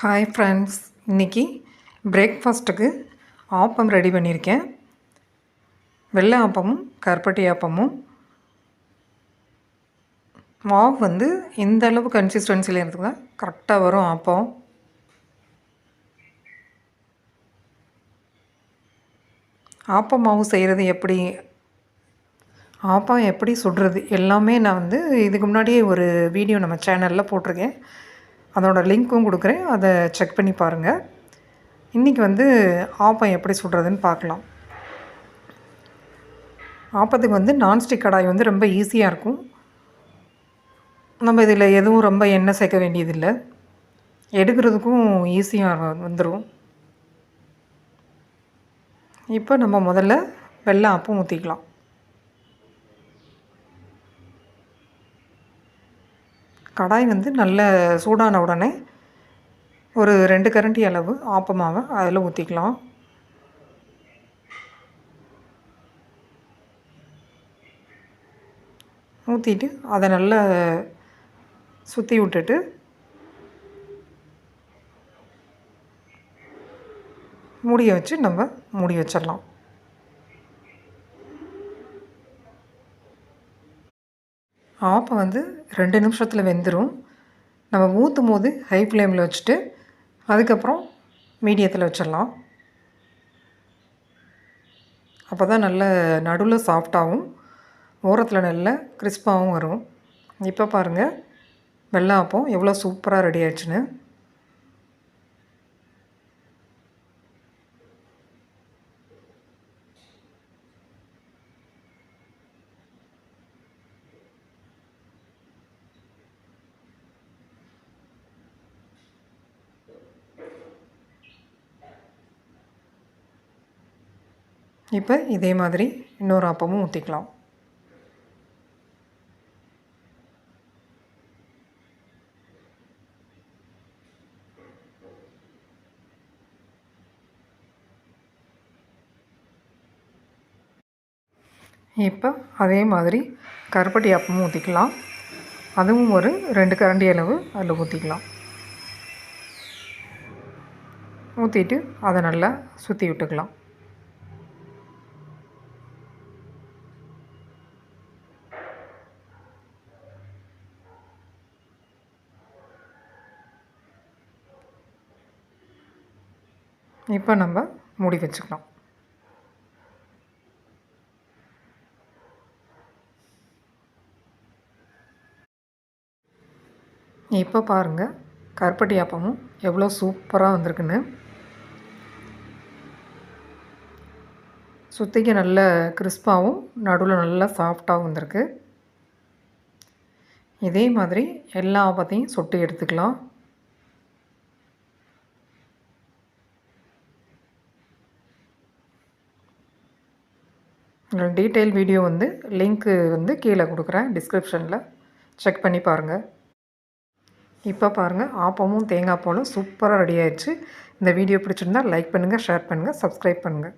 Hi friends இன்றைக்கி பிரேக்ஃபாஸ்ட்டுக்கு appam ready பண்ணியிருக்கேன். வெள்ளை ஆப்பமும் கருப்பட்டி ஆப்பமும். மாவு வந்து இந்த அளவு கன்சிஸ்டன்சியில் இருக்குங்க கரெக்டாக வரும் ஆப்பம். ஆப்பம் மாவு செய்கிறது எப்படி? ஆப்பம் எப்படி சுடுறது? எல்லாமே நான் வந்து இதுக்கு முன்னாடியே ஒரு வீடியோ நம்ம சேனலில் போட்டிருக்கேன். அதோடய லிங்க்கும் கொடுக்குறேன். அதை செக் பண்ணி பாருங்கள் இன்றைக்கி வந்து ஆப்பம் எப்படி சுடுறதுன்னு பார்க்கலாம். ஆப்பத்துக்கு வந்து நான்ஸ்டிக் கடாய் வந்து ரொம்ப ஈஸியாக இருக்கும். நம்ம இதில் எதுவும் ரொம்ப எண்ணெய் சேர்க்க வேண்டியதில்லை. எடுக்கிறதுக்கும் ஈஸியாக வந்துடும் இப்போ நம்ம முதல்ல வெள்ளை ஆப்பம் ஊற்றிக்கலாம் கடாய் வந்து நல்ல சூடான உடனே ஒரு ரெண்டு கரண்டி அளவு ஆப்பமாவை அதில் ஊற்றிக்கலாம் ஊற்றிட்டு அதை நல்லா சுற்றி விட்டுட்டு மூடியை வச்சு நம்ம மூடி வச்சிடலாம். ஆப்பம் வந்து ரெண்டு நிமிஷத்தில் வெந்துடும் நம்ம ஊற்றும் போது ஹை ஃப்ளேமில் வச்சுட்டு அதுக்கப்புறம் மீடியத்தில் வச்சிடலாம். அப்போ தான் நல்ல நடுவில் சாஃப்டாகவும் ஓரத்தில் நல்ல கிறிஸ்பாகவும் வரும். இப்போ பாருங்கள் வெள்ளை ஆப்பம் எவ்வளோ சூப்பராக ரெடி ஆயிடுச்சுன்னு. இப்போ இதே மாதிரி இன்னொரு அப்பமும் ஊற்றிக்கலாம் இப்போ அதே மாதிரி கருப்பட்டி அப்பமும் ஊற்றிக்கலாம் அதுவும் ஒரு ரெண்டு கரண்டி அளவு அதில் ஊற்றிக்கலாம் ஊற்றிட்டு அதை நல்லா சுற்றி விட்டுக்கலாம். இப்போ நம்ம மூடி வச்சுக்கலாம் இப்போ பாருங்கள் கருப்பட்டி அப்பமும் எவ்வளோ சூப்பராக வந்திருக்குன்னு. சுற்றிக்கு நல்ல கிறிஸ்பாகவும் நடுவில் நல்லா சாஃப்டாகவும் வந்திருக்கு. இதே மாதிரி எல்லா ஆப்பத்தையும் சொட்டு எடுத்துக்கலாம். டீட்டெயில் வீடியோ வந்து லிங்க்கு வந்து கீழே கொடுக்குறேன். டிஸ்கிரிப்ஷனில் செக் பண்ணி பாருங்கள் இப்போ பாருங்கள் ஆப்பமும் தேங்காய் பாலும் சூப்பராக ரெடி ஆயிடுச்சு. இந்த வீடியோ பிடிச்சிருந்தால் லைக் பண்ணுங்கள் ஷேர் பண்ணுங்கள் சப்ஸ்கிரைப் பண்ணுங்கள்